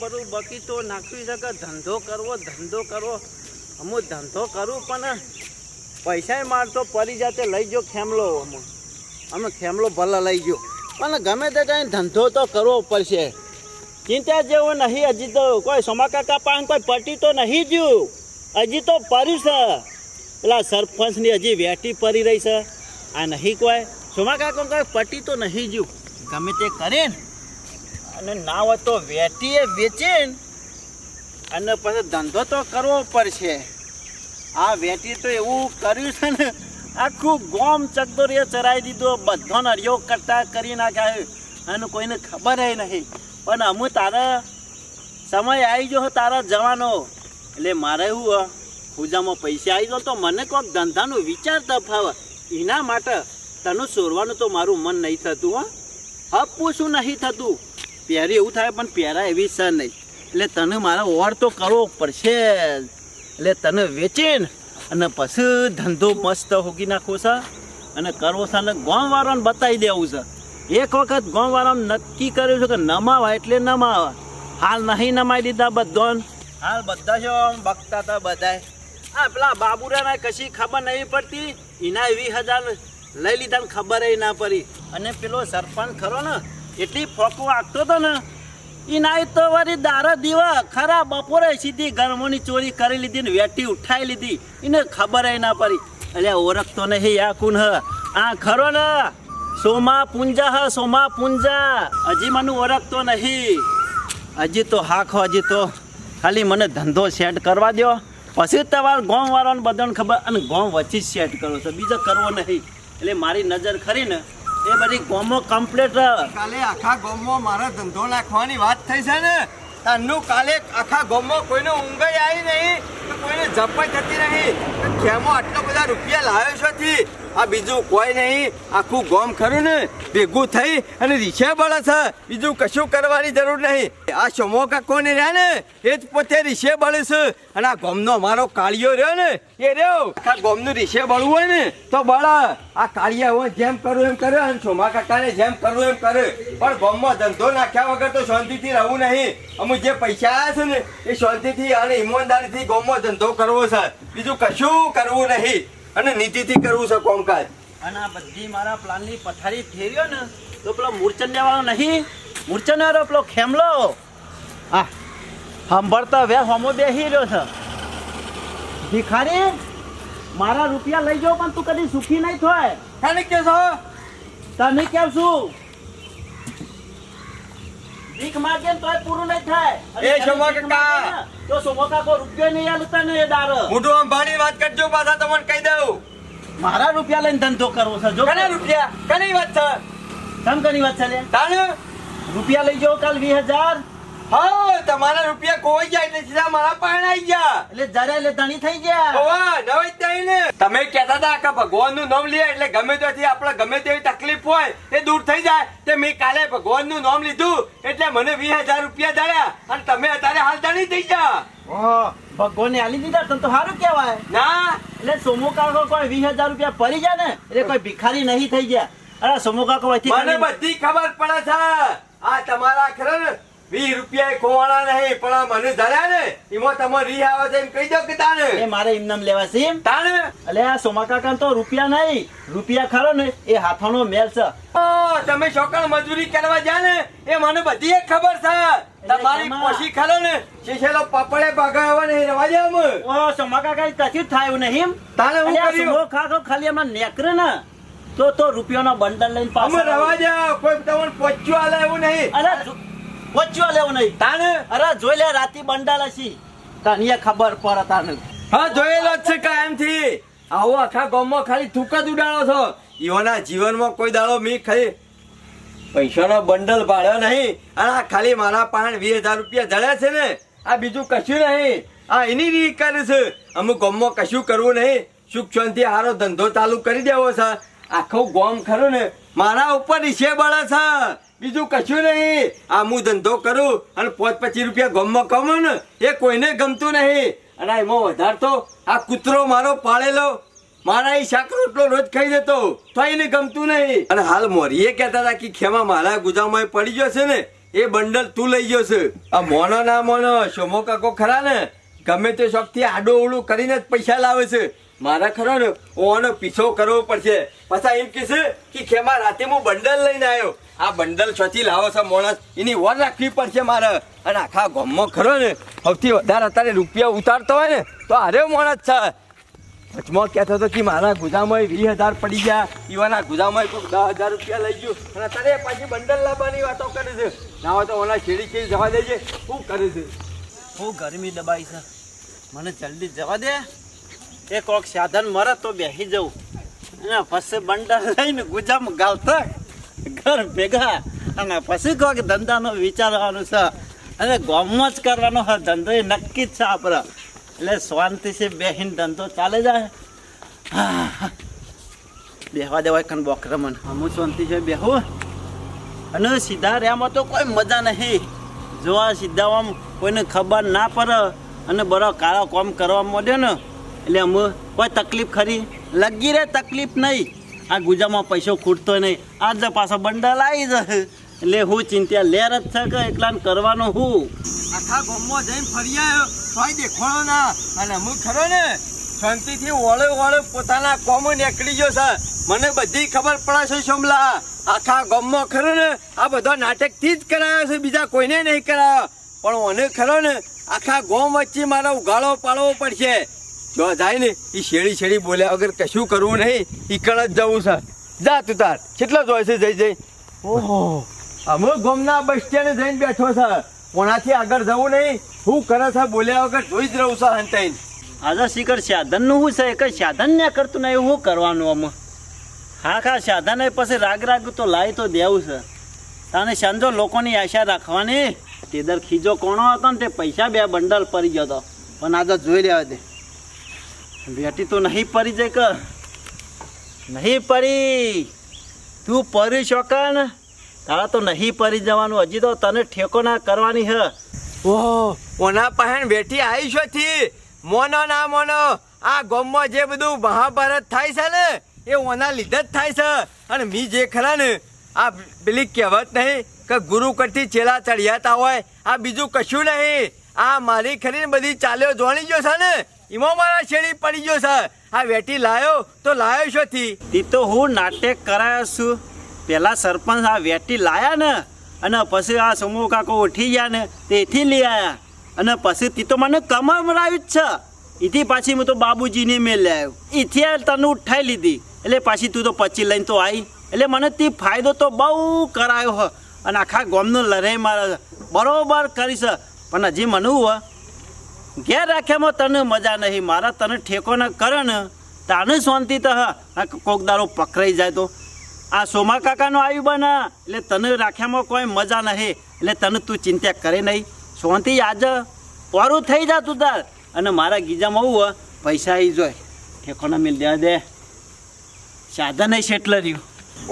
બધું બધું તો નાખવી શકે ધંધો કરવો ધંધો કરવો. અમુક ધંધો કરું પણ પૈસા મારતો પરી જાતે લઈ જો ખેમલો અમે અમે ખેમલો ભલે લઈ ગયો. પણ ગમે તે કાંઈ ધંધો તો કરવો પડશે. ચિંતા જેવું નહીં, હજી તો કોઈ સોમાકાકા પાસે કોઈ પટી તો નહીં જ્યું હજી તો પર્યું છે. પેલા સરપંચની હજી વેટી પરી રહી છે. આ નહીં કોઈ. સોમાકાકો કોઈ પટી તો નહીં જ્યું ગમે તે કરે ને. અને ના હોય તો વેટીએ વેચીને. અને પછી ધંધો તો કરવો પડશે. આ વેટી તો એવું કર્યું છે ને, આખું ગોમ ચકદોરીએ ચરાઈ દીધો, બધો નરિયો કરતા કરી નાખ્યા અને કોઈને ખબર નહીં. પણ અમુ તારા સમય આવી ગયો તારા જવાનો. એટલે મારે એવું પૂજામાં પૈસા આવી ગયો તો મને કોઈક ધંધાનો વિચાર તફાવ એના માટે તને સોરવાનું તો મારું મન નહીં થતું, હો. પૂછું નહીં થતું? પહેરી એવું થાય, પણ પહેરા એવી છે નહીં. એટલે તને મારો ઓર તો કરવો પડશે એટલે તને વેચીને અને પછી ધંધો મસ્ત હોગી નાખવો છે અને કરવો છે અને ગામવાળાને બતાવી દેવું છે. એક વખત ગામવાળાને નક્કી કર્યું છે કે નમાવા એટલે નમાવા. હાલ નહીં નમાઈ દીધા બધાને. હાલ બધા છો બગતા હતા બધાય. આ પેલા બાબુરાના કશી ખબર નહીં પડતી? એના વીસ હજાર લઈ લીધા ખબર ના પડી. અને પેલો સરપંચ ખરો ને એટલી ફોકો આગતો હતો ને એના તો વળી દારા દીવા ખરા બપોરે સીધી ગરમોની ચોરી કરી લીધી ને વેટી ઉઠાઈ લીધી. એને ખબર ના પડી. એટલે ઓળખતો નહીં આ કુન હ. આ ખરો ને. સોમા પુંજા હ, સોમા પુંજા. હજી મને ઓળખતો નહીં. હજી તો હાખો, હજી તો ખાલી મને ધંધો સેટ કરવા દો પછી તમારે ગોમ વાળાને બધાને ખબર. અને ગોમ વચ્ચે જ સેટ કરો છો. બીજો કરવો નહીં. એટલે મારી નજર ખરી ને એ બધી ગોમો કમ્પ્લીટ કાલે આખા ગોમો મારા ધંધો નાખવાની વાત થઈ છે ને? તારનું કાલે આખા ગોમો કોઈને ઊંઘાઈ આવી નહીં કોઈને ઝપાઈ થતી નહીં. ખેમો આટલા બધા રૂપિયા લાવ્યો છે આ બીજું કોઈ નહીં. આખું ગોમ ખરું ને? ભેગું થઈ અને રીક્ષા બળે છે. બીજું કશું કરવાની જરૂર નહીં. આ શમો કોને રહ્યા ને? એ જ પોતે રીક્ષે બળે છે. અને આ ગોમનો અમારો કાળિયો રહ્યો ને? એ રહ્યો. આ ગોમનું રીક્ષે બળવું હોય ને, તો બળ, આ કાળિયા હોય જેમ કરું એમ કરે અને સોમા કાકાને જેમ કરવું એમ કરે. પણ ગોમમાં ધંધો નાખ્યા વગર તો શાંતિથી રહેવું નહીં. અમુક જે પૈસા આવ્યા છે ને, એ શાંતિથી અને ઈમાનદારીથી ગોમમાં ધંધો કરવો છે. બીજું કશું કરવું નહીં. અને નીતિથી કરવું છે કામકાજ. અને આ બધી મારા પ્લાનની પથારી ફેર્યો ને તો પેલો મૂર્છન લેવાનો નહીં મૂર્છન વાળો પેલો ખેમલો. આ સાંભળતા વે હોમો બેસી રહ્યો છે. ભિખારી મારા રૂપિયા લઈ જાઓ પણ તું કદી સુખી નહીં થાય. ખાને કે છો તને કેમ છું ભીખ માગે તો તોય પૂરું નહીં થાય. એ તને સોમા કાકા. તો સોમા કાકો રૂપિયો નહીં આલતા ને એ દાર મોઢું અંબાડી વાત કરજો પાછા તમને કહી દઉં. મારા રૂપિયા લઈને ધંધો કરવો છે જો કના રૂપિયા? કની વાત છે? તમ કની વાત ચાલે તાણ? રૂપિયા લઈ જાઓ કાલ વીસ હજાર. હા તમારા રૂપિયા ખોવાઈ જાય એટલે સીધા મારા પાસે આવી ગયા. એટલે જરા એટલે ધણી થઈ ગયા. ઓવા ને. તમે કહેતા હતા કે ભગવાનનું નામ લે એટલે ગમે ત્યાંથી આપણે ગમે તેવી તકલીફ હોય એ દૂર થઈ જાય. તે મેં કાલે ભગવાનનું નામ લીધું એટલે મને વીસ હજાર રૂપિયા દળ્યા અને તમે અત્યારે હાલ ધણી થઈ ગયા. ઓહો, ભગવાને આલી દીધા? તને તો સારું કહેવાય. ના. એટલે સોમો કાકો કોઈ વીસ હજાર રૂપિયા પડી જાય ને એટલે કોઈ ભિખારી નહીં થઈ ગયા. અરે સોમો કાકો મને બધી ખબર પડે છે. આ તમારા ખરે ને વીસ રૂપિયા કોવાળા નહીં પણ આ મને ધર્યા ને એમાં તમે રી આવે છે એમ કહી દો કે એ તાને મારે એમનામ લેવા છે એમ. તાને? એટલે આ સોમા કાકા તો રૂપિયા નહીં રૂપિયા ખરો ને એ હાથોનો મેલ છે. તમે શોકણ મજૂરી કરવા જા ને એ મને બધી એક ખબર છે. તમારી પોશી ખરો ને શીશેલો પપડે ભગાવવા નહીં રવા દે અમે. ઓ સોમા કાકા તથી થાય નહીં એમ. તાને હું કર્યું? કાકો ખાલી એમાં નેકરે ને તો તો રૂપિયાનો બંડલ લઈને પાછો પાછા રવા દે કોઈ તમને પોચ્યું આલે એવું નહીં. અરે વચ્ચો લેવો નહીં. તાને અરે જોઈ લે રાતી બંડાલ હશી તને ખબર પડે તાને. હા જોયેલો જ છે કાયમથી. આવો આખા ગામમાં ખાલી થૂક જ ઉડાડો છો. ઈઓના જીવનમાં કોઈ દાડો મી ખાલી પૈસાનો બંડલ ભાડ્યો નહીં. અને આ ખાલી મારા પાસે વીસ હજાર રૂપિયા જડ્યા છે ને. આ બીજું કશું નહીં. આ એની રીત કરે છે. અમુક ગામમાં કશું કરવું નહીં. સુખ શાંતિ હારો ધંધો ચાલુ કરી દેવો છે. આખું ગામ ખરું ને. મારા ઉપર રીસે બળે છે. બીજું કશું નહીં. આ હું ધંધો કરું અને પાંચ પચીસ રૂપિયા ગમમાં કમાઉં ને, એ કોઈને ગમતું નહીં. અને એમાં વધારે તો આ કૂતરો મારો પાળેલો. મારા એ શાક રોટલો રોજ ખાઈ જતો. તો એને ગમતું નહીં. અને હાલ મોરીએ કહેતા હતા કે ખેમા મારા ગુજામાં પડી ગયો છે ને, એ બંડલ તું લઈ ગયો છે. આ મોનો ના મોનો, શોમો કાકો ખરા ને ગમે તે શોખથી આડો ઓળું કરીને જ પૈસા લાવે છે. મારા ખરો ને, ઓનો પીછો કરવો પડશે. પાછા એમ કહેશે કે ખેમા રાતે હું બંડલ લઈને આવ્યો આ બંડલ છથી લાવો છો માણસ. એની વર રાખવી પડશે મારે. અને આખા ગામમાં ખરો ને, સૌથી વધારે અત્યારે રૂપિયા ઉતારતો હોય ને, તો અરે માણસ છે. વચમાં કહેતો હતો કે મારા ગુજામાં વીસ હજાર પડી ગયા. ઈવાના ગુજામાં કોઈ દસ હજાર રૂપિયા લઈ ગયું. અને અત્યારે પાછી બંડલ લાવવાની વાતો કરે છે. ના હોય તો ઓના શેરી ખેડી જવા દેજે. શું કરે છે? બહુ ગરમી દબાઈ છે. મને જલ્દી જવા દે. એ કોક સાધન મરે તો બેસી જવું અને પછી બંડલ લઈને ગુજામાં ગાલતા ઘર ભેગા. અને પછી કોક ધંધાનો વિચારવાનું છે. અને ગામમાં જ કરવાનો છે. ધંધો એ નક્કી જ છે આપણે એટલે શાંતિથી બેહીને ધંધો ચાલે જાય હા. બેહવા દેવાય કન બોકરા મને. હું શાંતિ છે બેહું. અને સીધા રહ્યામાં તો કોઈ મજા નહીં. જો આ સીધા આમ કોઈને ખબર ના પડે અને બરો કાળો કોમ કરવા માંડ્યો ને, એટલે અમે કોઈ તકલીફ ખરી? લગી રે તકલીફ નહીં. આ ગુજામાં પૈસો ખૂટતો નહીં. આજ જો પાછો બંડલ આવી જશે એટલે હું ચિંતા લેર જ છે કે એકલાને કરવાનું હું? આખા ગામમાં જઈને ફરી આવ્યો. તોય દેખોડો ના. અને હું ખરો ને, શાંતિથી વળે વળે પોતાના કોમો નીકળી ગયો છે. મને બધી ખબર પડે છે સોમલા આખા ગામમાં ખરો ને, આ બધા નાટકથી જ કરાયો છે. બીજા કોઈને નહીં કરાયો. પણ મને ખરો ને આખા ગોમ વચ્ચે મારે ઉગાડો પાડવો પડશે. જો જાય ને એ શેડી શેડી બોલ્યા વગર કશું કરવું નહીં. એ કણ જ જવું છે. જા તું તાર. કેટલો જોઈ છે જઈ જઈ. ઓહો. અમે ગોમના બસ સ્ટેન્ડ જઈને બેઠો છે. કોનાથી આગળ જવું નહીં? હું કરે છે બોલ્યા વગર જોઈ જ રહું છે હંતાઈને. આજે શીખર સાધનનું શું છે? કઈ સાધન ને કરતું નહીં? શું કરવાનું અમે હા ખા સાધન પછી રાગ રાગ તો લાવી તો દેવું છે. તાને સાંજો લોકોની આશા રાખવાની? તેદર ખીજો કોણો હતો ને તે પૈસા બે બંડલ પડી ગયો હતો. પણ આજે જોઈ લેવા દે બેટી તું નહીં પડી જાય કર. નહીં પડી. તું પરી શકે ને તારા તો નહીં પડી જવાનું. હજી તો તને ઠેકો ના કરવાની હ. ઓહો, ઓના પહેણ બેઠી આવી છો થી? મોનો ના મોનો. આ ગામમાં જે બધું મહાભારત થાય છે ને, એ ઓના લીધે જ થાય છે. અને મી જે ખરા ને, આ પેલી કહેવત નહીં કે ગુરુ કરતી ચેલા ચડિયાતા હોય, આ બીજું કશું નહીં. આ મારી ખરીને બધી ચાલ્યો જોણી ગયો છે ને? એમાં મારા શેરી પડી ગયો છે. આ વેટી લાયો તો લાયો છો થી તે તો હું નાટક કરાયો છું. પેલા સરપંચ આ વેટી લાયા ને, અને પછી આ સમૂહ કાકો ઉઠી ગયા ને, તેથી લઈ આવ્યા અને પછી તે તો મને કમાવડાવ્યું જ છે. એથી પાછી હું તો બાબુજીને મેં લઈ આવ્યો. એથી તને ઉઠાઈ લીધી. એટલે પાછી તું તો પછી લઈને તો આવી એટલે મને તે ફાયદો તો બહુ કરાયો હ. અને આખા ગામનું લડાઈ મારે બરોબર કરીશ પણ હજી મને હું ઘેર રાખ્યામાં તને મજા નહીં. મારા તને ઠેકો ન કરે ને, તાને શાંતિ તો કોક દારો પકડાઈ જાય તો. આ સોમા કાકાનો આવ્યું બના, એટલે તને રાખ્યામાં કોઈ મજા નહીં. એટલે તને તું ચિંતા કરે નહીં. શાંતિ આજ પોરું થઈ જા તું તાર. અને મારા ગીજામાં આવું હોય? પૈસા આવી જોય. ઠેકોના મિલ દે દે. સાધન સેટલ રહ્યું.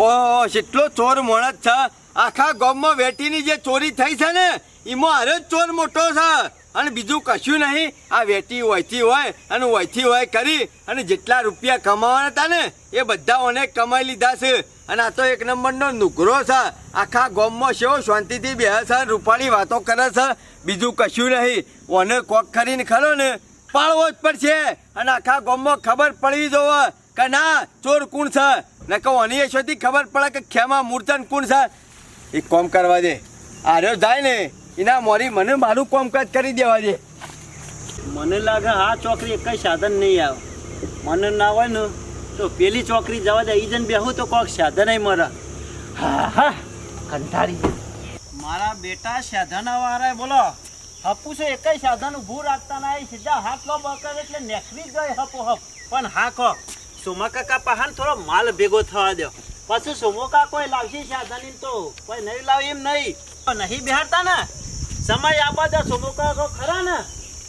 ઓ સેટલો ચોર મોણસ છે. આખા ગામમાં વેટીની જે ચોરી થઈ છે ને, એમાં હારે ચોર મોટો છે. અને બીજું કશું નહીં. આ વેટી વયથી હોય અને વયથી હોય કરી અને જેટલા રૂપિયા કમાવાના હતા ને, એ બધા ઓને કમાઈ લીધા છે. અને આ તો એક નંબરનો નુકરો છે. આખા ગામમાં શેવો શાંતિથી બે છે રૂપાળી વાતો કરે છે. બીજું કશું નહીં. ઓને કોક કરીને ખરો ને, પાળવો જ પડશે. અને આખા ગામમાં ખબર પડવી જોવે કે ના, ચોર કોણ છે? ને કહું અનિયશોથી ખબર પડે કે ખેમા મૂર્તન કોણ છે? એક કોમ કરવા દે. આર્યો જાય ને, એના મોરી મને મારું કોમકાજ કરી દેવા દે. મને લાગે આ ચોકરી કઈ સાધન નહીં આવે. મને ના હોય ને, તો પેલી ચોકરી જવા દે. ઈજન જન બેહું તો કોક સાધન મારા. હા હા કંટાળી મારા બેટા સાધન વાળા બોલો હપુ છે, એક સાધન ઊભું રાખતા ના એ સીધા હાથ લો બકર એટલે નેખવી ગઈ હપો હપ પણ હા કહો, સોમા કાકા પહાણ થોડો માલ ભેગો થવા દો પછી સુમુકા કોઈ લાવશે સાધન તો. કોઈ નહીં લાવે એમ નહીં. નહીં બિહારતા ને? સમય આપવા તો સોમો કાકો ખરા ને?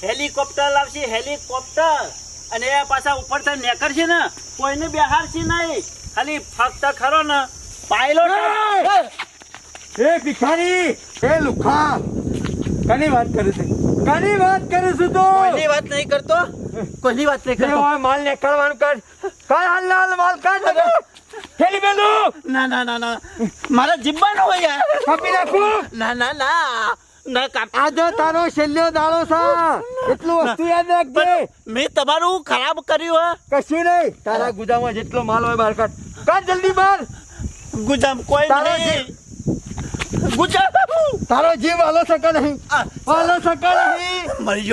હેલિકોપ્ટર લાવશે હેલિકોપ્ટર. અને એ પાછા ઉપરથી નેકરશે ને? કોઈને બિહારશે નહીં. ખાલી ફક્ત ખરો ને? પાયલોટ એ! ભિખારી! એ લુખા! કની વાત કરે છે? કની વાત કરે છે તો? કોઈની વાત નહીં કરતો? કોઈની વાત નહીં કરતો? માલ નેકરવાનું કર. કર હાલ હાલ માલ કર થેલી મેલું ના ના ના ના. મારા જીબ્બાનો હોય યાર. કાપી નાખું? ના ના ના. ના કાપ તારો છેલ્લો દાડો છે. એટલું વસ્તુ યાદ રાખજે. મેં તમારું ખરાબ કર્યું હે. કશું નહીં. તારા ગુદામાં જેટલો માલ હોય બહાર કાઢ. કાઢ જલ્દી બહાર ગુજામ કોઈ નહીં. ગુજામ તારો જીવ હાલો શકે નહીં. હાલો શકે નહીં. મરી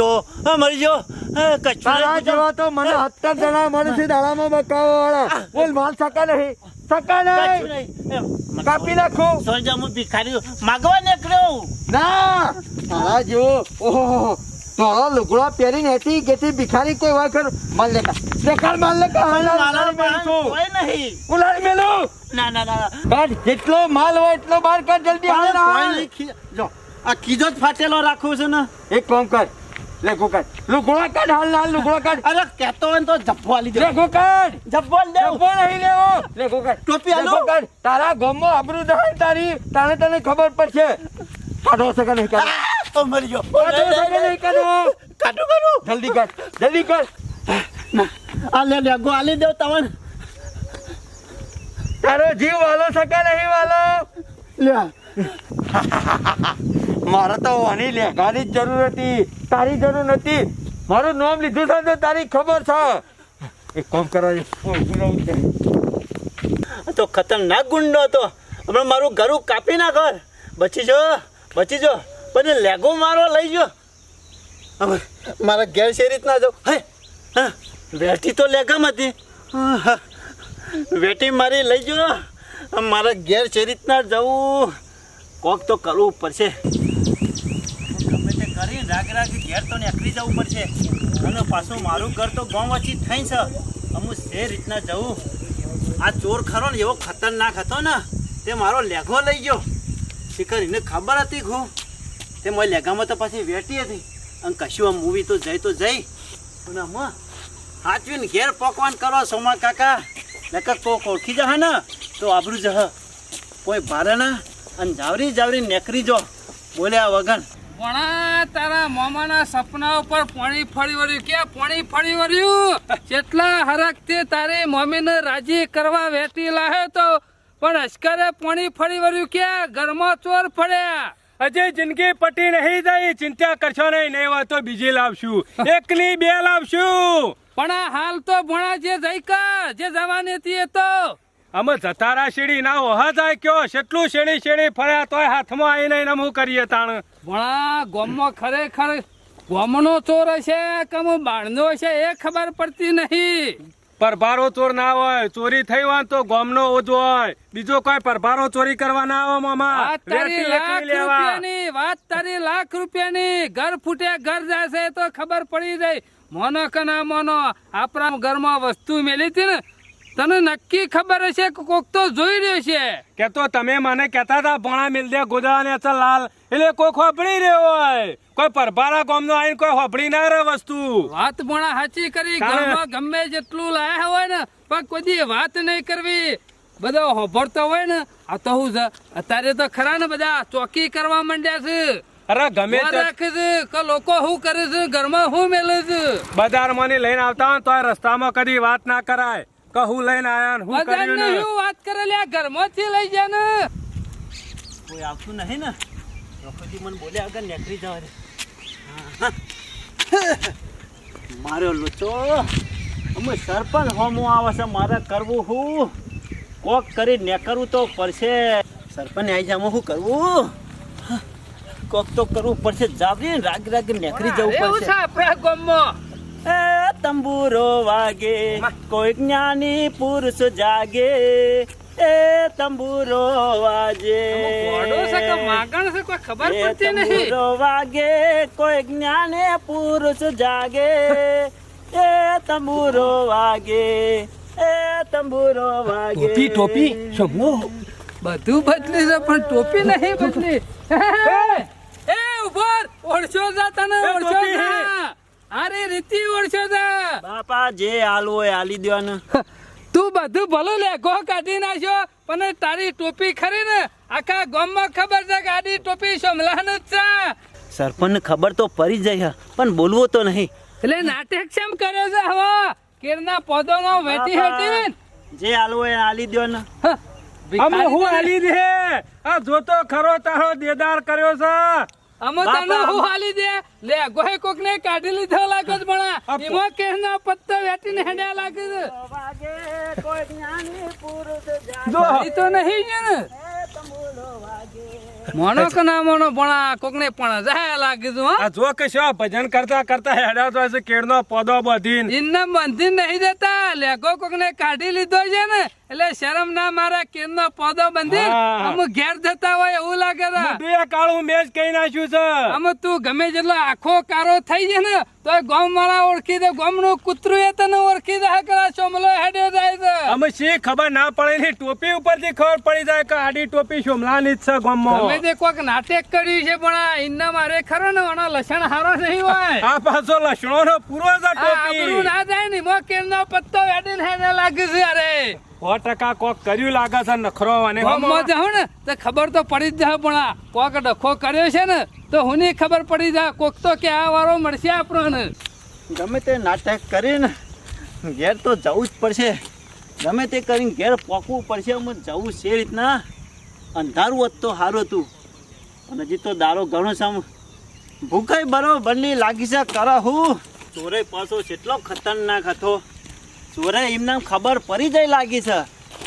મરી ગયો હા, કશું તારા તો મને હત્તર જણા છે દાડામાં બકાવવા વાળા. બોલ માલ શકે નહીં. કશું નહીં. કાપી નાખો. સોનજા હું ભિખારી માગવા નીકળ્યો ના. તારા જેવો ઓહો તારા લુગડો પહેરીને હતી કેતી ભિખારી કોઈ વાર કર માલ લેકા દેખાડ માલ લેકા હાલ પાસે કોઈ નહીં. ઉલાડી મેલું. ના ના ના કાઢ. જેટલો માલ હોય એટલો બહાર કાઢ જલ્દી હાલ કોઈ નહીં ખી- જો આ કીધો જ ફાટેલો રાખું છું ને. એક કામ કર. લેખો કાઢ લુગડો કાઢ હાલ હાલ લુગડો કાઢ. અરે કેતો હોય તો જપ્પો આલી દે કાઢ જપ્પો આલી દે લેખો નહીં લેવો. લેખો કાઢ ટોપી આલો. કાઢ તારા ગામમાં આબરૂ દહાય તારી તારે તને ખબર પડશે. કાઢો શકે નહીં કાઢો. તો મરી ગયો. કાઢો શકે નહીં કાઢો. કાઢું કાઢું. જલ્દી કાઢ જલ્દી ના. આ લે લે ગો આલી દેવ તમને તારો જીવ વાલો શકે નહીં વાલો. લે. મારે તો આની લેખાની જ જરૂર હતી. તારી જરૂર નથી. મારું નામ લીધું છે તો તારી ખબર છે. એક કામ કરવા તો ખતરનાક ગુંડો હતો. હમણાં મારું ઘરું કાપી ના કર બચી જો બચી જો. પણ લેગો મારો લઈ જો. મારા ઘેર છે રીતના જાઉં. હે વેઠી તો લેગામ હતી વેટી મારી લઈ જો. મારા ઘેર છે રીતના જવું કોક તો કરવું પડશે. રાગ રાગ ઘેર તો નીકળી જવું પડશે. અને પાછું મારું ઘર તો ગામ વચ્ચે થઈ છે અમુક જે રીતના જવું. આ ચોર ખરો ને એવો ખતરનાક હતો ને, તે મારો લેઘો લઈ ગયો. શિખર, એને ખબર હતી ખું? તે મારી લેઘામાં તો પાછી વેટી હતી. અને કશું આ મૂવી તો જઈ તો જઈ. અને આમાં હાચવીને ઘેર પકવાન કરો સોમા કાકા. નકર કોક ઓળખી જશે ને, તો આબરું જહ કોઈ ભારે ના, અને જાવરી જાવરી નેકરી જો. બોલ્યા વગર. ભણા તારા મામાના સપના ઉપર પાણી ફરી વળ્યું. કે પાણી ફરી વળ્યું? જેટલા હરખથી તારી મમ્મીને રાજી કરવા વેટી લાહે તો પણ અશ્કરે પાણી ફરી વળ્યું કે ઘરમાં ચોર ફળ્યા હજી જિંદગી પટી નહીં જાય ચિંતા કરશો નહીં નહીં હોય તો બીજી લાવશું. એકની બે લાવશું. પણ આ હાલ તો ભણા જે જઈ કા જે જવાની હતી એ તો. અમે જતારા શેડી ના ઓહા જાય કયો કેટલું શેડી શેડી ફર્યા તોય હાથમાં આવીને નમું કરીએ તાણ. ભણા ગોમમાં ખરેખર ગોમનો ચોર હશે કે હું બાળનો હશે એ ખબર પડતી નહીં. પરભારો ચોર ના હોય ચોરી થઈ હોય તો ગોમનો ઓજો હોય. બીજો કોઈ પરભારો ચોરી કરવા ના આવે મામા. તારી લાખ રૂપિયાની વાત તારી લાખ રૂપિયાની. ઘર ફૂટે ઘર જશે તો ખબર પડી જાય. મોનો કે ના મોનો આપણા ઘરમાં વસ્તુ મેલી હતી ને તને નક્કી ખબર હશે કે કોક તો જોઈ રહ્યો છે. કે તો તમે મને કહેતા હતા ભોણા મિલ દે ગોદા ને લાલ. એટલે કોઈ ખોપડી રહ્યો હોય. કોઈ પરભારા ગોમનો આઈને કોઈ હોપડી ના રહે વસ્તુ. વાત ભણા સાચી કરી ઘરમાં ગમે જેટલું લાયા હોય ને પણ કોઈ દી વાત નહીં કરવી. બધા હોભળતો હોય ને આ તો હું અત્યારે તો ખરા ને બધા ચોકી કરવા માંડ્યા છે. અરે ગમે કે લોકો શું કરે છે ઘરમાં શું મેલે છે? બજારમાં ની લઈને આવતા હોય તો રસ્તામાં કદી વાત ના કરાય. કે હું લઈને આયા ને હું કર્યું ને હું વાત કરે લ્યા ઘરમાંથી લઈ જા ને કોઈ આવતું નહીં ને? રોકડી મને બોલ્યા આગળ નેકરી જવા દે. મારો લોચો અમે સરપંચ હોમું આવે છે મારે કરવું હું? કોક કરી નેકરવું તો પડશે. સરપંચ આવી જામાં શું કરવું? હા, કોક તો કરવું પડશે. જાબરી રાગ રાગ નેકરી જવું એવું પડશે. આપણા ગામમાં. એ તંબુરો વાગે કોઈ જ્ઞાની પુરુષ જાગે એ તંબુરો વાજે તંબુરો વાગે કોઈ જ્ઞાને પુરુષ જાગે એ તંબુરો વાગે એ તંબુરો વાગે ટોપી ટોપી સમો બધું બદલી છે પણ ટોપી નહીં બદલી એ ઉભર ઓળશો જાતા તને ઓળશો જા અરે રીતિ ઓળશો જા બાપા જે હાલવું હોય હાલી દેવાનું. તું બધું ભલું લે ગો કાઢી નાખ્યો પણ તારી ટોપી ખરી ને? આખા ગામમાં ખબર છે કે આડી ટોપી સમલાન જ છે. સરપંચ ખબર તો પડી જાય પણ બોલવો તો નહીં. એટલે નાટક કેમ કરે છે હવે કેરના પોદોનો વેટી હતી જે આલવો એ આલી દ્યો ને અમે હું આલી હાલી દે? આ જોતો ખરો તારો દેદાર કર્યો છે. અમે તને હું હાલી દે? લે ગોહે કોક ને કાઢી લીધો લાગો ભણા. આ એમાં કેહના પત્તા વેટીને હેડ્યા લાગે છે? જો તો નહીં છે ને. મોનો કે ના મોનો ભણા કોક ને પણ જાય લાગે છે આ જો કે શું ભજન કરતા કરતા હેડા તો હશે કેળનો પોદો બધીન. ઇન્ને બંધી નહીં દેતા. લેગો કોક ને કાઢી લીધો છે ને. એટલે શરમ ના મારા કેન નો પોદો બંધી? હા. અમુ ઘેર જતા હોય એવું લાગે છે. કાળું મેચ કહી નાખ્યું છે. આમાં તું ગમે જેટલો આખો કારો થઈ જાય ને તો ગોમ વાળા ઓળખી દે ગોમનું કૂતરું એ તને ઓળખી દે કરા ચોમલો હેડે જાય છે. અમે શી ખબર ના પડે ની ટોપી ઉપરથી ખબર પડી જાય કે આડી ટોપી શોમલાની જ છે ગમે ગામમાં તે કોઈક નાટક કર્યું છે પણ આ ઇન્ના મારે ખરો ને આનો લસણ હારો નહીં હોય. આ પાછો લસણો નો પૂરો છે ટોપી. ના જાય ને મો કેરનો પત્તો હેડે હેડે લાગે છે અરે. સો ટકા કોક કર્યું લાગે છે નખરો અને ને તો ખબર તો પડી જ જાય પણ આ કોક ડખો કર્યો છે ને તો હુંની ખબર પડી જાય કોક તો કે આ વારો મળશે આપણને. ગમે તે નાટક કરીને ઘેર તો જવું જ પડશે. ગમે તે કરીને ઘેર પોકવું પડશે અમે જવું છે એ રીતના અંધારું હોત તો સારું હતું. અને હજી તો દારો ઘણો સમ ભૂખાઈ બરો બંને લાગી છે કરા હું ચોરે પાછો કેટલો ખતરનાક હતો. ચોરે એમને ખબર પડી જાય લાગી છે.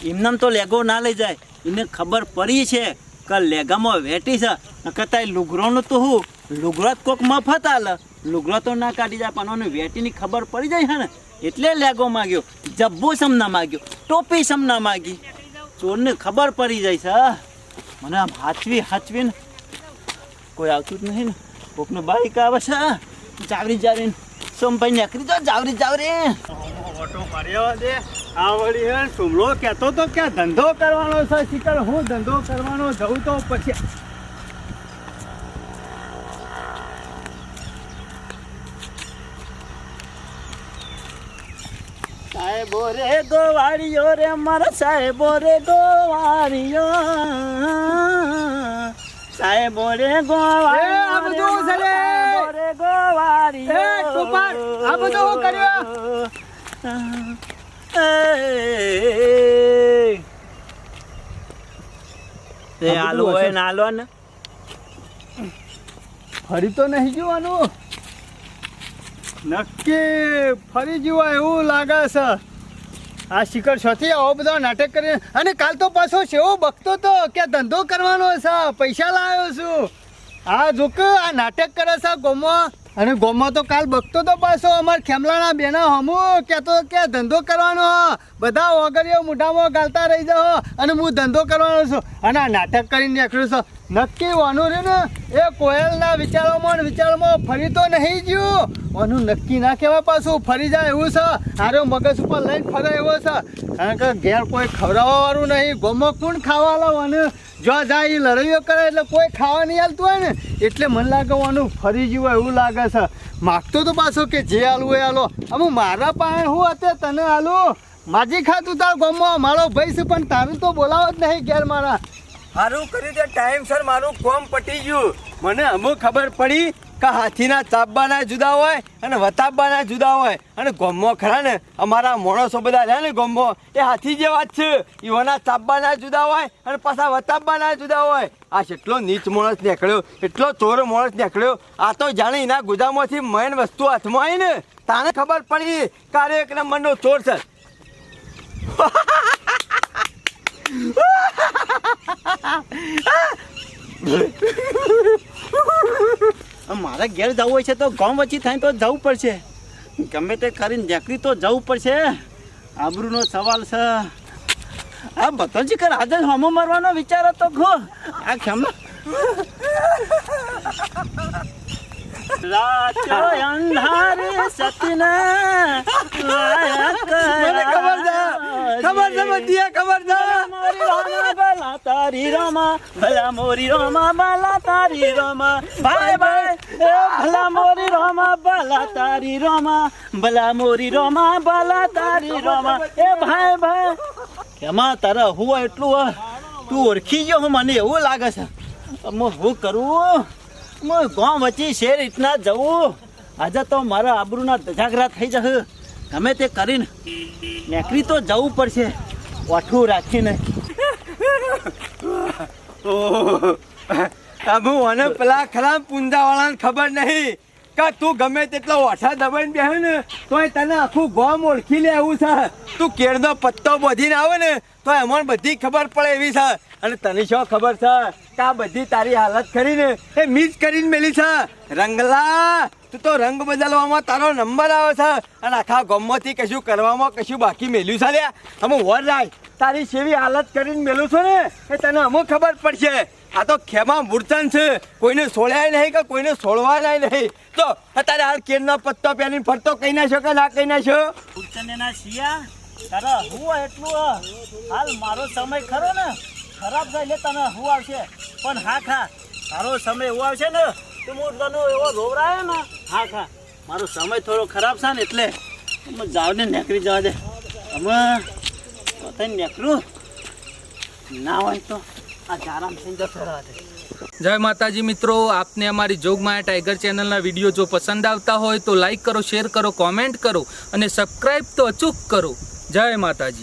એમનામ તો લેગો ના લઈ જાય. એને ખબર પડી છે કે લેગામાં વેટી છે. નકર લુગરોનું તો હું લુગરો કોક મફત આલે. લુગરો તો ના કાઢી જાય, પણ ઓને વેટીની ખબર પડી જાય છે ને. એટલે લેગો માગ્યો. જબ્બો સમ ના માગ્યો. ટોપી સમ ના માગી. ચોરને ખબર પડી જાય છે. મને આમ હાચવી હાચવીને કોઈ આવતું જ નહીં ને. કોકનું બાઈક આવે છે. જાવરી જાવરી સોમભાઈ નીકળી જાઓ જાવરી જાવરી. ઓટો માર્યો દે આ વળી હે સુમલો કહેતો તો કે ધંધો કરવાનો છે શિકર હું ધંધો કરવાનો જવું તો પછી સાહેબો રે ગોવાળીઓ રે મારા સાહેબો રે ગોવાળીઓ સાહેબો રે ગોવાળીઓ રે. ગોવાળીઓ આ બધું કર્યો? તે. આલુ હોય ને આલો ને. ફરી તો નહીં જોવાનું નક્કી ફરી જોવા એવું લાગે છે. આ શિખર છથી આવો બધા નાટક કરીને. અને કાલ તો પાછો શેવો બકતો તો કે ધંધો કરવાનો છે? પૈસા લાવ્યો છું. આ જોક આ નાટક કરે છે ગોમાં અને ગોમમાં તો કાલ બગતો તો પાછો અમાર ખેમલાના બેના હમુ કહેતો કે ધંધો કરવાનો. બધા ઓગળીઓ મોઢામાં ગાલતા રહી જાઓ અને હું ધંધો કરવાનો છું. અને આ નાટક કરીને નીકળ્યું છું. નક્કી વાનું રહ્યું ને, એ કોયલના વિચારોમાં વિચારોમાં ફરી તો નહીં જ્યું વાનું નક્કી ના કહેવાય પાછું, ફરી જાય એવું છે. આરે મગજ ઉપર લઈને ફરે એવો છે. કારણ કે ઘેર કોઈ ખવડાવવા વાળું નહીં. ગોમો કોણ ખાવા લાવવાનું? જો જાય એ લડાઈઓ કરે એટલે કોઈ ખાવા નહીં હાલતું હોય ને, એટલે મને લાગે વાનું ફરી ગયું હોય એવું લાગે છે. માગતો તો પાછો કે જે હાલવું એ હાલો અમુક મારા પાસે હું અત્યારે તને હાલું માજી ખાતું તાર ગમવા મારો ભાઈ છે, પણ તારું તો બોલાવો જ નહીં ઘેર મારા. સારું કર્યું તે ટાઈમસર મારું કોમ પટી ગયું. મને અમુક ખબર પડી કે હાથીના ચાપવાના જુદા હોય અને વતાબબાના જુદા હોય. અને ગોમો ખરા ને, અમારા માણસો બધા રહ્યા ને ગોમો, એ હાથી જ છે ઈઓના ચાપવાના જુદા હોય અને પાછા વતાબબાના જુદા હોય. આ કેટલો નીચ માણસ નીકળ્યો એટલો ચોર માણસ નીકળ્યો. આ તો જાણે એના ગુદામાંથી મેન વસ્તુ હાથમાં આવી ને. તાને ખબર પડી કાર્ય એક નંબરનો ચોર છે. મારે ઘેર જવું હોય છે તો ગામ વચ્ચે થાય તો જવું પડશે. ગમે તે કરીને નીકળી તો જવું પડશે. આબરૂનો સવાલ છે. આ બધો જ કર આજે હોમો મરવાનો વિચાર હતો ખો. આ ખેમ રાતો અંધારે સતના મને ખબર છે ખબર છે બધી ખબર છે મોરી તારી રમા ભલા મોરી રોમા બાલા તારી રમા ભાઈ ભાઈ ભલા મોરી રોમા બાલા તારી રોમા ભલા મોરી રોમા બાલા તારી રોમા એ ભાઈ ભાઈ કેમાં તારા હું એટલું તું ઓળખી ગયો મને એવું લાગે છે હું કરું હું ગામ વચ્ચે શેર રીતના જવું? આજે તો મારા આબરૂના ધજાગરા થઈ જશે. ગમે તે કરીને નેકરી તો જવું પડશે. ઓઠું રાખીને. ઓહ, અને પેલા ખરા પુંજાવાળાને ખબર નહીં કે તું ગમે તેટલો ઓઠા દબાઈને બેહે ને તોય તને આખું ગોમ ઓળખી લે એવું છે. તું કેળનો પત્તો બધીને આવે ને તો એમાં બધી ખબર પડે એવી છે. અને તને શું ખબર છે? આ બધી તારી હાલત કરીને. એ મિસ કરીને મેલી છે. રંગલા, તું તો રંગ બદલવામાં તારો નંબર આવે છે. અને આખા ગમમાંથી કશું કરવામાં કશું બાકી મેલ્યું છે લ્યા અમે વર રાય, તારી સેવી હાલત કરીને મેલું છું ને, એ તને અમુક ખબર પડશે. આ તો ખેમા મૂર્તન છે. કોઈને સોળ્યા નહીં કે કોઈને છોડવાના નહીં. તો અત્યારે હાલ કેરનો પત્તો પહેરીને ફરતો કહી નાખ્યો કે ના કહી નાખ્યો ઉચ્ચનેના શિયા, તારા હું એટલું, હાલ મારો સમય ખરો ને? ખરાબ થાય એટલે તને હું આવશે. પણ હા ખા, તારો સમય એવો આવશે ને, તો હું તને એવો રોવરાયો ને, હા ખા, મારો સમય થોડો ખરાબ છે ને એટલે અમે જાવને નીકળી જવા દે. અમે પોતાને નીકળું? ના હોય તો આ જારામ થઈને જતો દે. જય માતાજી મિત્રો, આપને અમારી જોગમાયા ટાઈગર ચેનલના વીડિયો જો પસંદ આવતા હોય તો લાઈક કરો, શેર કરો, કોમેન્ટ કરો અને સબસ્ક્રાઈબ તો અચૂક કરો. જય માતાજી.